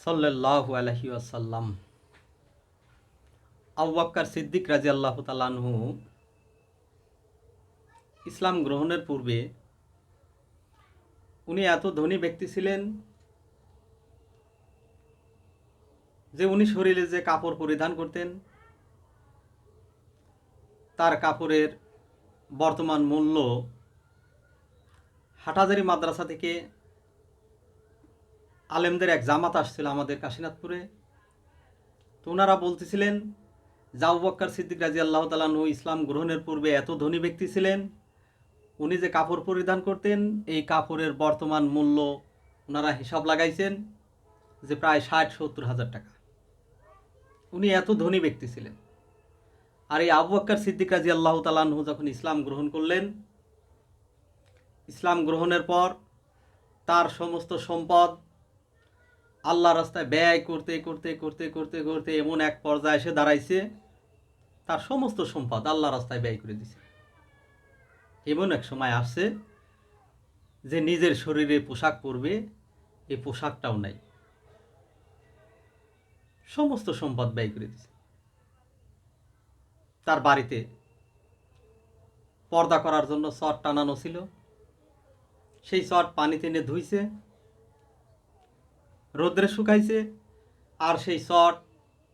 সাল্লাল্লাহু আলহি আসাল্লাম আউবাক্কার সিদ্দিক রাজি আল্লাহ তালানহু ইসলাম গ্রহণের পূর্বে উনি এত ধনী ব্যক্তি ছিলেন যে উনি শরীরে যে কাপড় পরিধান করতেন, তার কাপড়ের বর্তমান মূল্য হাটাজারি মাদ্রাসা থেকে আলেমদের এক জামাত আসছিল আমাদের কাশীনাথপুরে। তো ওনারা বলতেছিলেন জাউ বক্কর সিদ্দিক রাজি আল্লাহ তালানহু ইসলাম গ্রহণের পূর্বে এত ধনী ব্যক্তি ছিলেন, উনি যে কাপড় পরিধান করতেন, এই কাপড়ের বর্তমান মূল্য ওনারা হিসাব লাগাইছেন যে প্রায় ষাট সত্তর হাজার টাকা। উনি এত ধনী ব্যক্তি ছিলেন। আর এই আবু বক্কর সিদ্দিক রাজি আল্লাহ তালানহু যখন ইসলাম গ্রহণ করলেন, ইসলাম গ্রহণের পর তার সমস্ত সম্পদ আল্লাহ রাস্তায় ব্যয় করতে করতে করতে করতে করতে এমন এক পর্যায়ে এসে দাঁড়াইছে, তার সমস্ত সম্পদ আল্লাহ রাস্তায় ব্যয় করে দিছে। এমন এক সময় আসছে যে নিজের শরীরে পোশাক পরবে, এই পোশাকটাও নাই। সমস্ত সম্পদ ব্যয় করে দিছে। তার বাড়িতে পর্দা করার জন্য চট টানানো ছিল। সেই চট পানিতে এনে ধুইছে। রোদ্রে শুকাইছে আর সেই চট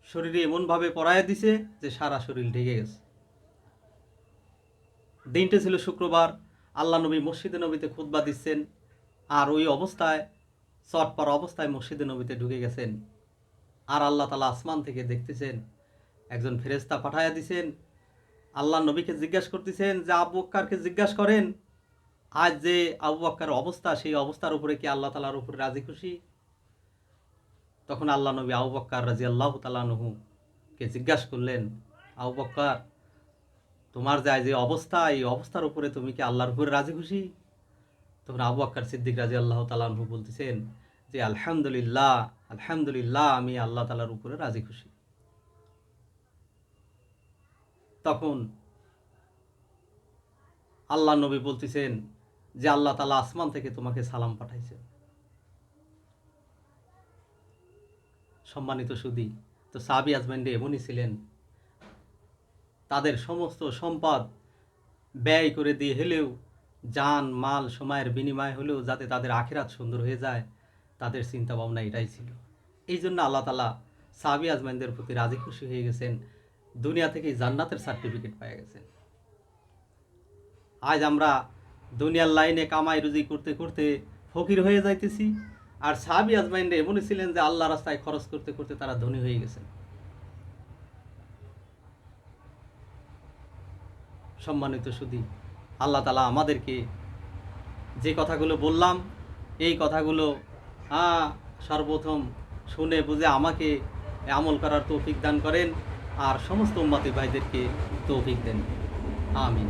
শরীরে এমনভাবে পরায় দিছে যে সারা শরীর ঢেকে গেছে। দিনটা ছিল শুক্রবার, আল্লাহ নবী মসজিদে নবীতে খুতবা দিচ্ছেন আর ওই অবস্থায়, চট পরা অবস্থায় মসজিদে নবীতে ঢুকে গেছেন। আর আল্লাহ তালা আসমান থেকে দেখতেছেন, একজন ফেরেস্তা পাঠাইয়া দিছেন। আল্লাহ নবীকে জিজ্ঞাসা করতেছেন যে, আবু বক্কারকে জিজ্ঞাসা করেন, আজ যে আবু বক্কার অবস্থা, সেই অবস্থার উপরে কি আল্লাহ তালার উপরে রাজি খুশি? তখন আল্লাহ নবী আবু বক্কার রাজি আল্লাহ তালানহুকে জিজ্ঞাসা করলেন, আবু বক্কার, তোমার যায় যে অবস্থা, এই অবস্থার উপরে তুমি কি আল্লাহর উপরে রাজি খুশি? তখন আবু বক্কার সিদ্দিক রাজি আল্লাহ তালানহু বলতেছেন, যে আলহামদুলিল্লাহ আলহামদুলিল্লাহ, আমি আল্লাহ তালার উপরে রাজি খুশি। তখন আল্লাহ নবী বলতেছেন যে আল্লাহ তালা আসমান থেকে তোমাকে সালাম পাঠাইছেন। সম্মানিত সুদী, তো সাবি আজমান্ডে এমনই ছিলেন। তাদের সমস্ত সম্পদ ব্যয় করে দিয়ে হলেও যান, মাল, সময়ের বিনিময় হলেও যাতে তাদের আখেরাত সুন্দর হয়ে যায়, তাদের চিন্তা ভাবনা এটাই ছিল। এই জন্য আল্লাহ তালা সাবি আজমাইনদের প্রতি রাজি খুশি হয়ে গেছেন, দুনিয়া থেকেই জান্নাতের সার্টিফিকেট পেয়ে গেছেন। আজ আমরা দুনিয়ার লাইনে কামাই রুজি করতে করতে ফকির হয়ে যাইতেছি আর সাহাবি আজমাইনরা এমনই ছিলেন যে আল্লাহ রাস্তায় খরচ করতে করতে তারা ধনী হয়ে গেছেন। সম্মানিত সুদী, আল্লাহ তালা আমাদেরকে যে কথাগুলো বললাম, এই কথাগুলো সর্বপ্রথম শুনে বুঝে আমাকে আমল করার তৌফিক দান করেন, আর সমস্ত উম্মাতি ভাইদেরকে তৌফিক দেন। আমিন।